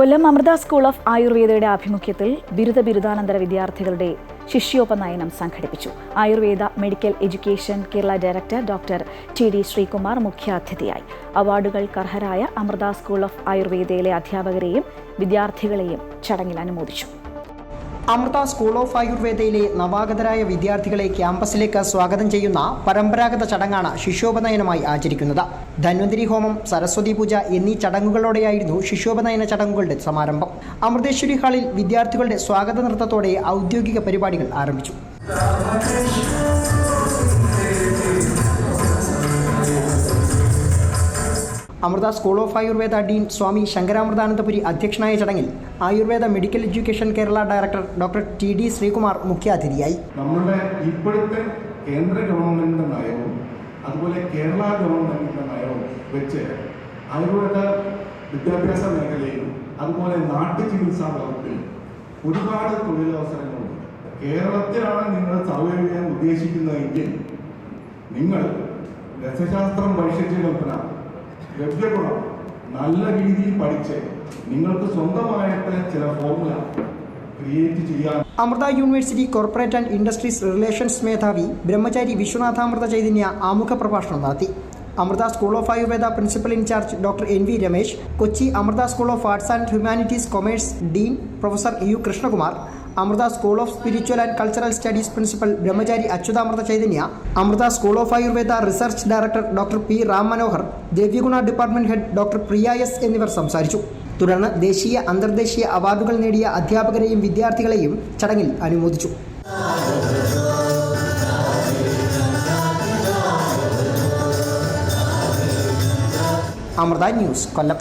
Kollam Amrita school of ആയുർവേദയുടെ ആഭിമുഖ്യത്തിൽ ബിരുദ ബിരുദാനന്തര വിദ്യാർത്ഥികളുടെ ശിഷ്യോപനയനം സംഘടിപ്പിച്ചു. Ayurveda medical education Kerala director doctor T D Sreekumar മുഖ്യാതിഥിയായി. അവാർഡുകൾക്ക് അർഹരായ അമൃത സ്കൂൾ ഓഫ് ആയുർവേദയിലെ അധ്യാപകരെയും വിദ്യാർത്ഥികളെയും ചടങ്ങിൽ അനുമോദിച്ചു. അമൃത സ്കൂൾ ഓഫ് ആയുർവേദയിലെ നവാഗതരായ വിദ്യാർത്ഥികളെ ക്യാമ്പസിലേക്ക് സ്വാഗതം ചെയ്യുന്ന പരമ്പരാഗത ചടങ്ങാണ് ശിശോപനയനമായി ആചരിക്കുന്നത്. ധന്വന്തിരി ഹോമം സരസ്വതി പൂജ എന്നീ ചടങ്ങുകളോടെയായിരുന്നു ശിശോപനയന ചടങ്ങുകളുടെ സമാരംഭം. അമൃതേശ്വരി ഹാളിൽ വിദ്യാർത്ഥികളുടെ സ്വാഗത നൃത്തത്തോടെ ഔദ്യോഗിക പരിപാടികൾ ആരംഭിച്ചു. Amrita school of Ayurveda dean Swami Sankaramritanandapuri അധ്യക്ഷനായ ചടങ്ങിൽ Ayurveda medical education Kerala director doctor T D Sreekumar മുഖ്യാതിഥിയായി. നമ്മുടെ ഇപ്പോഴത്തെ കേന്ദ്ര ഗവൺമെന്റിന്റെ നയവും അതുപോലെ കേരള ഗവൺമെന്റിന്റെ നയവും വെച്ച് ആയുർവേദ വിദ്യാഭ്യാസ മേഖലയിലും അതുപോലെ നാട്ടു ചികിത്സാ വകുപ്പിൽ ഒരുപാട് തൊഴിലവസരങ്ങളുണ്ട്. കേരളത്തിലാണ് നിങ്ങൾ സർവൈവ് ചെയ്യാൻ ഉദ്ദേശിക്കുന്നതെങ്കിൽ നിങ്ങൾ രസശാസ്ത്രം വൈശിഷ്ട്യകൽപ്പന ദ്രവ്യഗുണം നല്ല രീതിയിൽ പഠിച്ച് നിങ്ങൾക്ക് സ്വന്തമായിട്ട് ചില ഫോർമുല ക്രിയേറ്റ് ചെയ്യാൻ Amrita university corporate and industries relations മേധാവി ബ്രഹ്മചാരി വിശ്വനാഥാമൃത ചൈതന്യ ആമുഖ പ്രഭാഷണം നടത്തി. Amrita school of Ayurveda principal in charge doctor N V Ramesh Kochi Amrita school of arts and humanities commerce dean professor U Krishnakumar Amrita school of spiritual and cultural studies principal Brahmachari Achyutamrita Chaitanya Amrita school of Ayurveda research director doctor P Ram Manohar Dravyaguna department head doctor Priya S എന്നിവർ സംസാരിച്ചു. തുടർന്ന് ദേശീയ അന്തർദേശീയ അവാർഡുകൾ നേടിയ അധ്യാപകരെയും വിദ്യാർത്ഥികളെയും ചടങ്ങിൽ അനുമോദിച്ചു. അമൃത ന്യൂസ് കൊല്ലം.